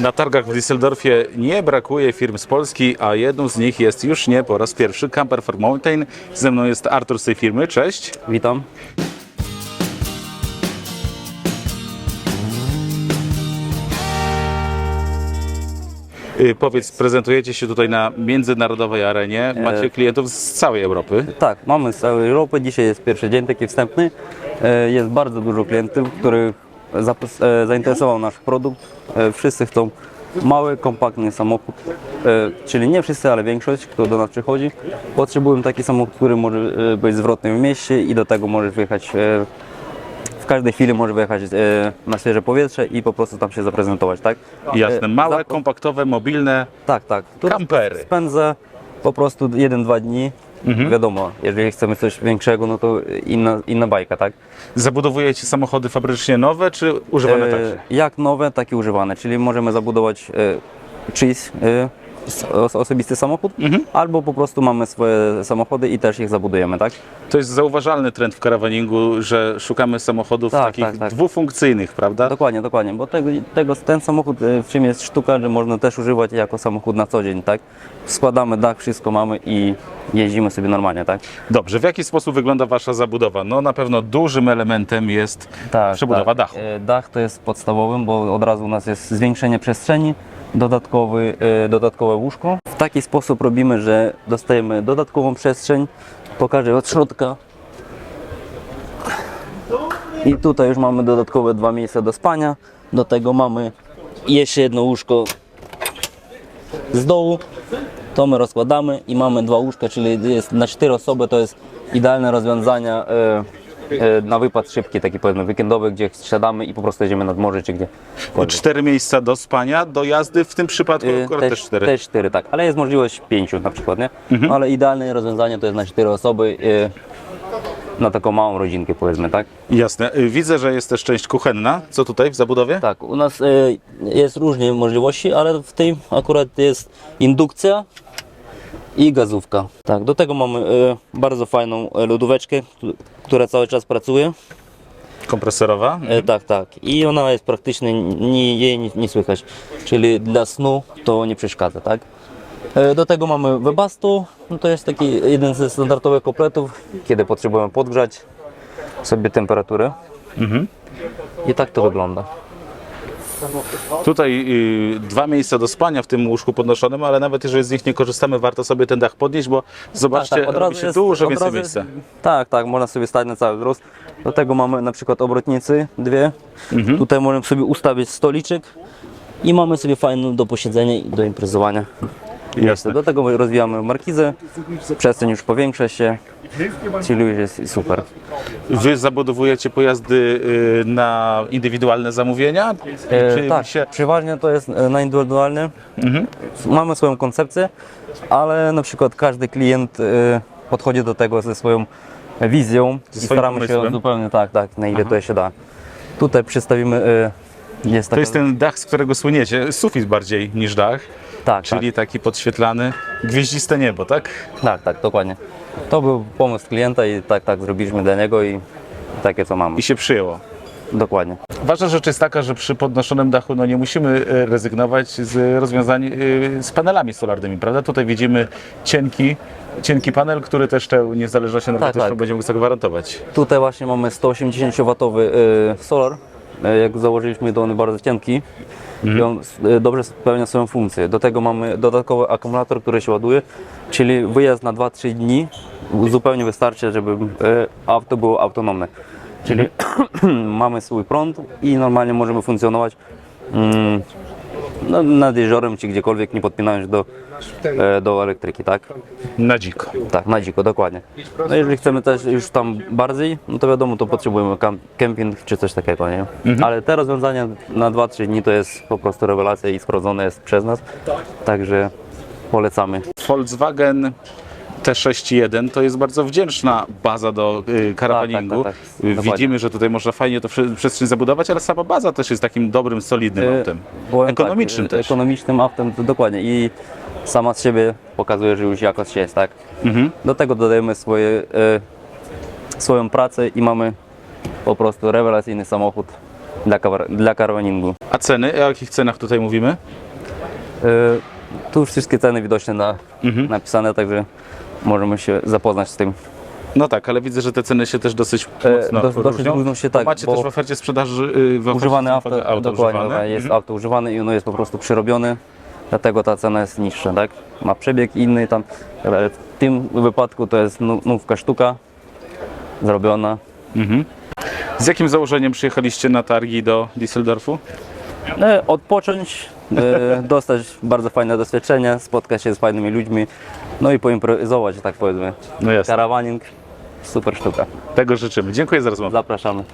Na targach w Düsseldorfie nie brakuje firm z Polski, a jedną z nich jest już nie po raz pierwszy Camper for Mountain. Ze mną jest Artur z tej firmy. Cześć. Witam. Y, Powiedz, prezentujecie się tutaj na międzynarodowej arenie. Macie klientów z całej Europy. Tak, mamy z całej Europy. Dzisiaj jest pierwszy dzień taki wstępny. E, Jest bardzo dużo klientów, których e, zainteresował nasz produkt. E, Wszyscy chcą mały, kompaktny samochód, E, czyli nie wszyscy, ale większość, kto do nas przychodzi, potrzebują taki samochód, który może e, być zwrotny w mieście i do tego możesz wyjechać e, w każdej chwili może wyjechać e, na świeże powietrze i po prostu tam się zaprezentować, tak? Jasne, E, małe, kompaktowe, mobilne. Tak, tak. Tu Kampery. Spędzę po prostu 1-2 dni. Wiadomo, jeżeli chcemy coś większego, no to inna, inna bajka, tak? Zabudowujecie samochody fabrycznie nowe, czy używane E, także? jak nowe, tak i używane, czyli możemy zabudować e, czyjś e, osobisty samochód, albo po prostu mamy swoje samochody i też ich zabudujemy, tak? To jest zauważalny trend w karawaningu, że szukamy samochodów Tak, takich tak, tak. dwufunkcyjnych, prawda? Dokładnie, dokładnie, bo tego, tego, ten samochód, e, w czym jest sztuka, że można też używać jako samochód na co dzień, tak? Składamy dach, wszystko mamy i jeździmy sobie normalnie, tak? Dobrze, w jaki sposób wygląda Wasza zabudowa? No na pewno dużym elementem jest przebudowa dachu. E, Dach to jest podstawowym, bo od razu u nas jest zwiększenie przestrzeni, dodatkowy, e, dodatkowe łóżko. W taki sposób robimy, że dostajemy dodatkową przestrzeń. Pokażę od środka. I tutaj już mamy dodatkowe dwa miejsca do spania. Do tego mamy jeszcze jedno łóżko z dołu. To my rozkładamy i mamy dwa łóżka, czyli jest na cztery osoby to jest idealne rozwiązanie e, na wypad szybki, taki powiedzmy weekendowy, gdzie siadamy i po prostu jedziemy nad morze czy gdzie. Cztery miejsca do spania, do jazdy, w tym przypadku E, akurat też cztery. Też cztery, tak. Ale jest możliwość pięciu na przykład, nie? Mhm. Ale idealne rozwiązanie to jest na cztery osoby e, na taką małą rodzinkę powiedzmy, tak? Jasne. Y, Widzę, że jest też część kuchenna. Co tutaj w zabudowie? Tak, u nas e, jest różne możliwości, ale w tym akurat jest indukcja i gazówka. Tak, do tego mamy e, bardzo fajną e, lodóweczkę, któ- która cały czas pracuje. Kompresorowa. E, tak, tak. I ona jest praktycznie, nie, jej nie, nie słychać. Czyli dla snu to nie przeszkadza, tak? E, Do tego mamy Webastu, no to jest taki jeden ze standardowych kompletów, kiedy potrzebujemy podgrzać sobie temperaturę. I tak to wygląda. Tutaj y, dwa miejsca do spania w tym łóżku podnoszonym, ale nawet jeżeli z nich nie korzystamy, warto sobie ten dach podnieść, bo zobaczcie, Tak, od robi się jest- dużo od więcej razu miejsca. jest- Tak, tak, można sobie stać na cały wzrost. Do tego mamy na przykład obrotnicy, dwie. Mhm. Tutaj możemy sobie ustawić stoliczek i mamy sobie fajną do posiedzenia i do imprezowania. Jasne. Do tego rozwijamy markizę, przestrzeń już powiększa się, już jest super. Wy zabudowujecie pojazdy y, na indywidualne zamówienia? E, tak, się- przeważnie to jest e, na indywidualne. Mamy swoją koncepcję, ale na przykład każdy klient e, podchodzi do tego ze swoją wizją Ze i staramy się pomysłem. zupełnie tak, tak, na ile to się da. Tutaj przedstawimy, e, jest To taka, jest ten dach, z którego słyniecie, sufit bardziej niż dach, tak, czyli taki podświetlany, gwieździste niebo, tak? tak, tak, tak, dokładnie. To był pomysł klienta i tak, tak zrobiliśmy dla niego i takie co mamy. I się przyjęło. Dokładnie. Ważna rzecz jest taka, że przy podnoszonym dachu no nie musimy e, rezygnować z rozwiązań e, z panelami solarnymi, prawda? Tutaj widzimy cienki, cienki panel, który też tę niezależność energetyczną tak. będzie mógł zagwarantować. Tutaj właśnie mamy 180W y, solar. Y, Jak założyliśmy, to on bardzo cienki i on y, dobrze spełnia swoją funkcję. Do tego mamy dodatkowy akumulator, który się ładuje, czyli wyjazd na 2-3 dni zupełnie wystarczy, żeby y, auto było autonomne. Czyli mamy swój prąd i normalnie możemy funkcjonować mm, no, nad jeziorem czy gdziekolwiek, nie podpinając do, e, do elektryki, tak? Na dziko. Tak, na dziko, dokładnie. No jeżeli chcemy też już tam bardziej, no to wiadomo, to potrzebujemy kam- kemping czy coś takiego, nie? Ale te rozwiązania na 2-3 dni to jest po prostu rewelacja i sprawdzone jest przez nas, także polecamy. Volkswagen T61 to jest bardzo wdzięczna baza do y, karawaningu. Tak, tak, tak, Y, dokładnie. Widzimy, że tutaj można fajnie to prze- przestrzeń zabudować, ale sama baza też jest takim dobrym, solidnym E, autem. Ekonomicznym tak, e, też. Ekonomicznym autem, dokładnie. I sama z siebie pokazuje, że już jakość jest, tak? Mhm. Do tego dodajemy swoje, e, swoją pracę i mamy po prostu rewelacyjny samochód dla, dla karwaningu. A ceny? O jakich cenach tutaj mówimy? E, Tu już wszystkie ceny widoczne na, Mhm. napisane, także możemy się zapoznać z tym. No tak, ale widzę, że te ceny się też dosyć E, mocno dos- dosyć różnią. się, Bo tak, Macie bo- też w ofercie sprzedaży y, w ofercie Używane auto, auto dokładnie, używane. jest Mhm. auto używane i ono jest po prostu przerobione, dlatego ta cena jest niższa, tak? Ma przebieg inny tam, ale w tym wypadku to jest nówka sztuka zrobiona. Z jakim założeniem przyjechaliście na targi do Düsseldorfu? E, odpocząć, dostać bardzo fajne doświadczenie, spotkać się z fajnymi ludźmi, no i poimprowizować, że tak powiedzmy. No jasne. Karawaning, super sztuka. Tego życzymy. Dziękuję za rozmowę. Zapraszamy.